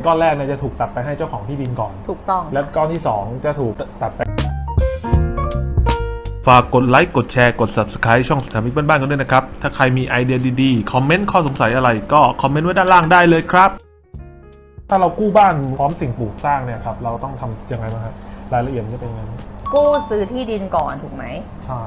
นก้อนแรกเนี่ยจะถูกตัดไปให้เจ้าของที่ดินก่อน ถูกต้อง และก้อนที่ 2 จะถูกตัดไป ฝากกดไลค์กดแชร์กด Subscribe ช่องสถามิกบ้านๆกันด้วยนะครับ ถ้าใครมีไอเดียดีๆ คอมเมนต์ข้อสงสัยอะไรก็คอมเมนต์ไว้ด้านล่างได้เลยครับ ถ้าเรากู้บ้านพร้อมสิ่งปลูกสร้างเนี่ยครับเราต้องทำยังไงบ้างครับรายละเอียดมันจะเป็นยังไงบ้างกู้ซื้อที่ดินก่อนถูกไหม ใช่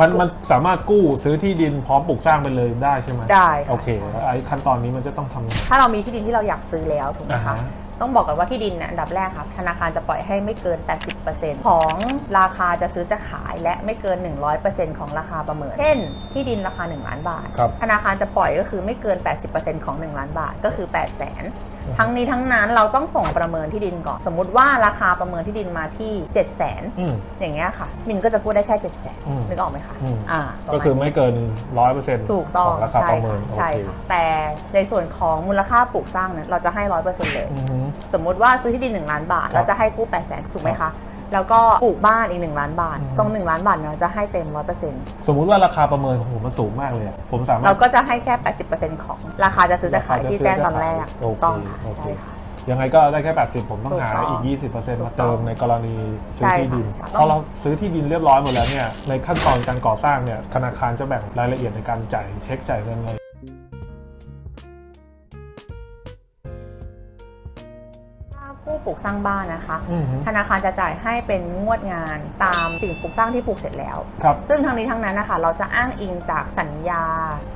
มันมันสามารถกู้ซื้อที่ดินพร้อมปลูกสร้างไปเลยได้ใช่ไหมได้ค่ะโอเคแล้วไอ้ขั้นตอนนี้มันจะต้องทำยังไง ถ้าเรามีที่ดินที่เราอยากซื้อแล้วถูกไหมอ่าคะ ฮะ ต้องบอกกันว่าที่ดินเนี่ยอันดับแรกครับธนาคารจะปล่อยให้ไม่เกิน 80%ของราคาจะซื้อจะขายและไม่เกิน 100%ของราคาประเมิน เช่น ที่ดินราคา 1 ล้านบาท ครับ ธนาคารจะปล่อยก็คือไม่เกิน 80%ของ 1 ล้านบาทก็คือ 8 0 0 0 0 0 ทั้งนี้ทั้งนั้นเราต้องส่งประเมินที่ดินก่อน สมมุติว่าราคาประเมินที่ดินมาที่7 0 0 0 0 อืม อย่างเงี้ยค่ะ มินก็จะกู้ได้แค่7 0 0 0 0 อืมนึกออกไหมคะอืม อ่าประก็มาณคือนี้ไม่เกินร้อยเปอร์เซ็นต์ถูกต้องของราคาใช่ประเมินค่ะโอใช่เคค่ะแต่ในส่วนของมูลค่าปลูกสร้างเนี่ยเราจะให้ร้อยเปอร์เซ็นต์เลย อือฮึ สมมุติว่าซื้อที่ดิน1ล้านบาท ครับเราจะให้กู้8 0 0 0 0ถูกไหมคะ แล้วก็ปลูกบ้านอีก 1 ล้านบาทอืมตรง 1 ล้านบาทเนี่ยเราจะให้เต็ม 100%สมมุติว่าราคาประเมินของผมมันสูงมากเลยอะผมสามารถเราก็จะให้แค่ 80%ของราคาจะซื้อจะขายราคาจะที่ซื้อแจ้งจะตอนแรกขายถูกต้องค่ะโอเคใช่ค่ะยังไงก็ได้แค่ 80 ผมต้องหาถูกต้องอีก 20%มาถูเติกต้มองในกรณีซื้อใช่ที่ดินค่ะพอเราซื้อที่ดินเรียบร้อยหมดแล้วเนี่ยในขั้นตอนการก่อสร้างเนี่ยธนาคารจะแบ่งรายละเอียดในการจ่ายเช็คจ่ายเงินไงค่ ปลูกสร้างบ้านนะคะ อือฮึธนาคารจะจ่ายให้เป็นงวดงานตามสิ่งปลูกสร้างที่ปลูกเสร็จแล้ว ครับ ซึ่งทั้งนี้ทั้งนั้นนะคะเราจะอ้างอิงจากสัญญา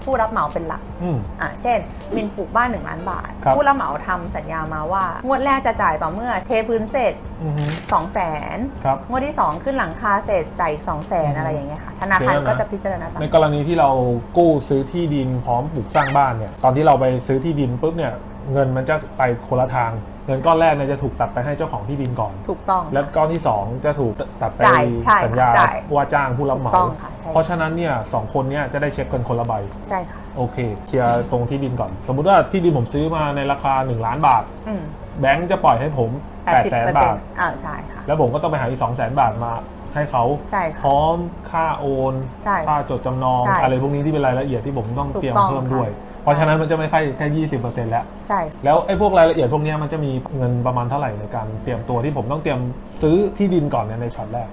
ผู้รับเหมาเป็นหลักอืม อะเช่น มินปลูกบ้าน1ล้านบาท ครับ ผู้รับเหมาทำสัญญามาว่า งวดแรกจะจ่ายต่อเมื่อเทพื้นเสร็จอือฮึ2 0 0 0 0นครับ งวดที่ 2 ขึ้นหลังคาเสร็จจ่ายอีก 2 0 0 0 0 0อะไรอย่างเงี้ยค่ะ ธนาคารเดี๋ยวนะ ก็จะพิจารณาตามในกรณีที่เรากู้ซื้อที่ดินพร้อมปลูกสร้างบ้านเนี่ย ตอนที่เราไปซื้อที่ดินปุ๊บเนี่ย เงินมันจะไปคนละทาง เงินก้อนแรกเนี่ยจะถูกตัดไปให้เจ้าของที่ดินก่อน ถูกต้อง และก้อนที่ 2 จะถูกตัดไปจ่ายใช่ค่ะสัญญาจ่ายว่าจ้างผู้รับเหมาถูกต้องค่ะใช่ เพราะฉะนั้นเนี่ยสองคนเนี่ยจะได้เช็คกันคนละใบ ใช่ค่ะ โอเค เคลียร์ตรงที่ดินก่อน สมมุติว่าที่ดินผมซื้อมาในราคา 1 ล้านบาท อืมแบงก์จะปล่อยให้ผม8 0 0 0 0 0บาท อ่าใช่ค่ะ แล้วผมก็ต้องไปหาอีก2 0 0 0 0 0 บาทมาให้เขา ใช่พค่ะ ร้อมค่าโอน ใช่ค่าจดจำนอง ใช่อะไรพวกนี้ที่เป็นรายละเอียดที่ผมต้องถูกเตรียมต้องเพิ่มค่ะ ด้วยใช่ เพราะฉะนั้นมันจะไม่ใช่แค่20%แล้ว ใช่ แล้วไอ้พวกรายละเอียดพวกเนี้ยมันจะมีเงินประมาณเท่าไหร่ในการเตรียมตัวที่ผมต้องเตรียมซื้อที่ดินก่อนเนี่ยในช็อตแรก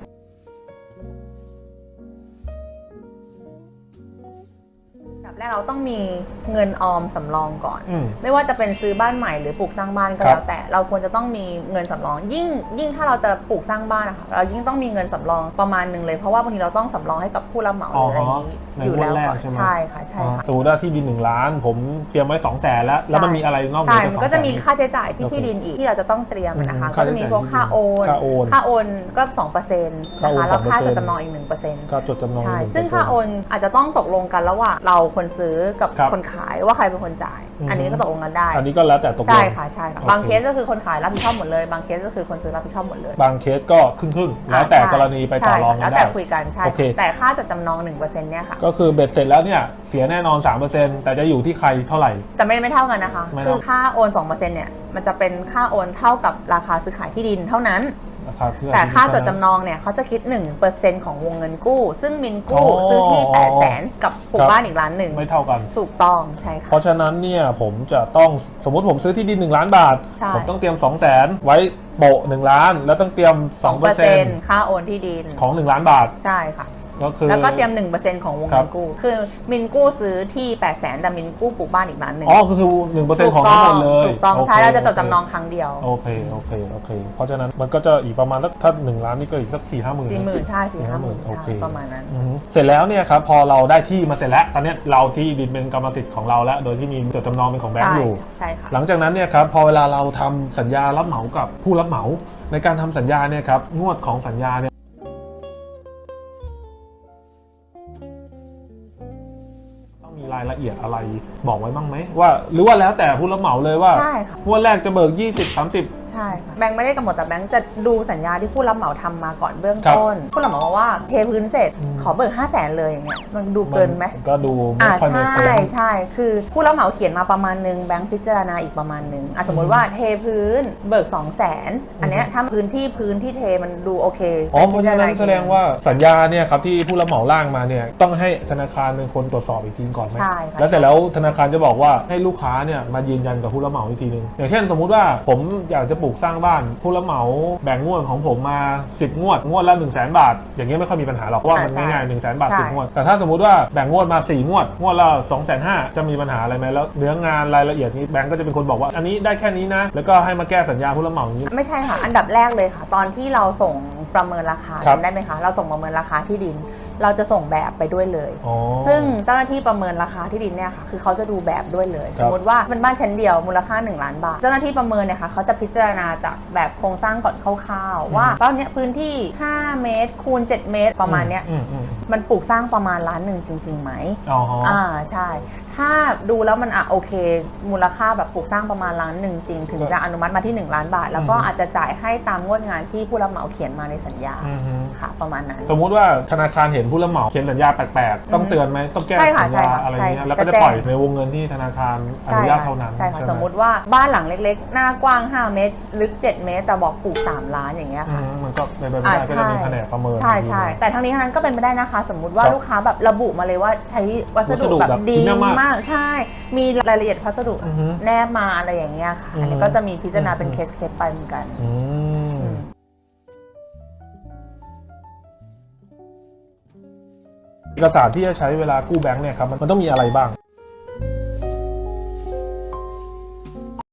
แรกเราต้องมีเงินออมสำรองก่อน อืม ไม่ว่าจะเป็นซื้อบ้านใหม่หรือปลูกสร้างบ้านก็ครัแล้บ วแต่เราควรจะต้องมีเงินสำรอง ยิ่งยิ่งถ้าเราจะปลูกสร้างบ้านนะคะเรายิ่งต้องมีเงินสำรองประมาณหนึ่งเลยเพราะว่าบางทีเราต้องสำรองให้กับผู้รับเหมาหรืออะไรอย่างนี้ในอยู่งวแล้ดวแรกก่อนใช่ไหมใช่ค่ะใช่ค่ะ สมมติว่าที่ดินหนึ่งล้าน ผมเตรียมไว้2 0 0แสนแล้ว แล้วมันมีอะไรนอกเหนืใช่ อจากมันสองก็แสจะนมีค่าใช้จ่ายที่โอเคที่ดินอีกที่เราจะต้องเตรียมนะคะ อืมก็จะมีพวกค่าโอน ค่าโอนค่าโอนก็2%นะค่าโอนคะ แล้วค่า2%จดจำนองอีก1%ก็จดจำนองใช่1%ซึ่งค่าโอนอาจจะต้องตกลงกันระหว่างเราคนซื้อกับครับคนขายว่าใครเป็นคนจ่าย อืมอันนี้ก็ตกลงกันได้ อันนี้ก็แล้วแต่ตกลง ใช่ค่ะใช่ค่ะโอเค บางเคสก็คือคนขายรับผิดชอบหมดเลย บางเคสก็คือคนซื้อรับผิดชอบหมดเลยบางเคสก็ครึ่งครึ่งๆแล้วแต่อ่าใช่กรณีไปต่อรองกัใช่นแล้วได้ แต่คุยกันใช่โอเค แต่ค่าจดจำนอง1%เนี่ยค่ะ ก็คือเบ็ดเสร็จแล้วเนี่ยเสียแน่นอน 3%แต่จะอยู่ที่ใครเท่าไหร่ แต่ไม่ไม่เท่ากันนะคะ ไม่คือเท่าค่าโอน2%เนี่ย มันจะเป็นค่าโอนเท่ากับราคาซื้อขายที่ดินเท่านั้นนะครับที่ แต่ค่าจดที่จำนองเนี่ยเขาจะคิด 1%ของวงเงินกู้ ซึ่งมินกู้อ๋อซื้อที่ 8 0 0 0 0 0กับปลูครักบบ้านอีกล้านหนึ่งไม่เท่ากันถูกต้องใช่ค่ะเพราะฉะนั้นเนี่ยผมจะต้องสมมุติผมซื้อที่ดิน 1 ล้านบาทใช่ผมต้องเตรียม 2 0 0 0 0 0ไว้โปะ1ล้าน แล้วต้องเตรียม 2%ค่าโอนที่ดินของ 1 ล้านบาทใช่ค่ะ ก็คือ แล้วก็เตรียม 1%ของวงครัเงิบ นกู้ คือมินกู้ซื้อที่ 8 0 0 0 0 0แต่มินกู้ปลูกบ้านอีกล้านหนึ่งอ๋อก็คือ1%ของทั้งหมดเลยถูกต้องโคใช่เราจะจดโคจำนองครั้งเดียวโอเคโอเคโอเค เพราะฉะนั้นมันก็จะอีกประมาณสักถ้า1ล้านนี่ก็อีกสัก4 5หมื่น สี่หมื่นใช่สี่ห้าหมื่นโอเคใช่ประมาณนั้น อือฮึเสร็จแล้วเนี่ยครับพอเราได้ที่มาเสร็จแล้ว ตอนเนี้ยเราที่ดินเป็นกรรมสิทธิ์ของเราแล้ว โดยที่มีจดจำนองเป็นของแบงใช่ก์อยู่ ใช่ค่ะ หลังจากนั้นเนี่ยครับพอเวลาเราทำสัญญารับเหมากับผู้รับเหมา ในการทำสัญญาเนี่ยครับงวดของสัญญาเนี่ย เอียดอะไรบอกไว้บ้างไหมว่า หรือว่าแล้วแต่ผู้รับเหมาเลยว่าใช่ค่ะ งวดแรกจะเบิก 20 30 ใช่ค่ะแบงค์ไม่ได้กำหนดแต่แบงค์จะดูสัญญาที่ผู้รับเหมาทำมาก่อนเบื้องครับต้น ผู้รับเหมาบอกว่าเทพื้นเสร็จ อืม ขอเบิก 5 0 0แสนเลยอย่างเงี้ยมันดูเกินไหมก็ดูไม่อ่าค่อยมีใช่เซนส์ใช่คือผู้รับเหมาเขียนมาประมาณนึงแบงค์พิจารณาอีกประมาณนึงอะสมมติว่าเทพื้นเบิก 2 0 0แสนอันเนี้ยถ้าพื้นที่พื้นที่เทมันดูโอเคอ๋อเพราะฉะนั้นพิจแสณดงว่าสัญญาเนี่ยครับที่ผู้รับเหมาร่างมาเนี่ยต้องให้ธนาคารเป็นคนตรวจสอบอีกทีก่อนไหมใช่ช่ค่ะ แล้วเสร็จแล้วธนาคารจะบอกว่าให้ลูกค้าเนี่ยมายืนยันกับผู้รับเหมาอีกทีนึง อย่างเช่นสมมุติว่าผมอยากจะปลูกสร้างบ้านผู้รับเหมาแบ่งงวดของผมมา 10 งวด งวดละ1 0 0 0 0แบาท อย่างเงี้ยไม่ค่อยมีปัญหาหรอกเพราะว่ามันใช่ง่ายๆ1 0 0 0 0แบาทใช่10งวด แต่ถ้าสมมติว่าแบ่งงวดมา 4 งวด งวดละ2 5 0 0 0จะมีปัญหาอะไรไหมแล้วเนื้องานรายละเอียดนี้แบงก์ก็จะเป็นคนบอกว่าอันนี้ได้แค่นี้นะ แล้วก็ให้มาแก้สัญญาผู้รับเหมาอย่างนี้ ไม่ใช่ค่ะ อันดับแรกเลยค่ะ ตอนที่เราส่ง ประเมินราคาครับ จำได้ไหมคะ เราส่งประเมินราคาที่ดิน เราจะส่งแบบไปด้วยเลย อ๋อ ซึ่งเจ้าหน้าที่ประเมินราคาที่ดินเนี่ยค่ะ คือเขาจะดูแบบด้วยเลยคสรับมมติว่าเป็นบ้านชั้นเดียวมูลค่า 1 ล้านบาท เจ้าหน้าที่ประเมินเนี่ยค่ะเขาจะพิจารณาจากแบบโครงสร้างก่อนคร่าวๆว่าบ้านเนี้ยพื้นที่ 5 เมตร คูณ 7 เมตรประมาณเนี้ยอืมอืมมันปลูกสร้างประมาณล้านหนึ่งจริงๆไหม อ๋ออ่าใช่ ถ้าดูแล้วมันอะโอเค มูลค่าแบบปลูกสร้างประมาณล้านหนึ่งจริง ถึงจะอนุมัติมาที่ 1 ล้านบาท แล้วก็อืมอาจจะจ่ายให้ตามงวดงานที่ผู้รับเหมาเขียนมาในสัญญาอืมฮึ ค่ะประมาณนั้น สมมุติว่าธนาคารเห็นผู้รับเหมาเขียนสัญญาแปลกๆต้องเตือนไหมต้องแก้ใช่ค่ะสัญใช่ญาค่ะอะไรเงี้ยใช่แล้วก็จะจะแจ้ง ปล่อยในวงเงินที่ธนาคารอใช่นุญาตค่ะเท่านั้นใช่ค่ะไห สมมุติว่าบ้านหลังเล็กๆ หน้ากว้าง 5 เมตร ลึก 7 เมตร แต่บอกปลูก 3 ล้านอย่างเงี้ยอืค่ะมมันก็เป็นไปไม่อ่าได้ก็จะมีแผนกประเมิน ใช่ใช่แต่ทั้งนี้ทั้งนั้นก็เป็นไปได้นะคะ สมมุติว่าครับลูกค้าแบบระบุมาเลยว่าใช้วัสวัสดุดุแบบแบบดีพรีเมียมมากมากใช่ มีรายละเอียดพัสดุอือฮึแนบมาอะไรอย่างเงี้ยค่ะอือฮึอันนี้ก็จะมีพิจารณาเป็นอืม เคสเคสไปเหมือนกันอืมอืมเอกสารที่จะใช้เวลากู้แบงค์เนี่ยครับมันมันต้องมีอะไรบ้าง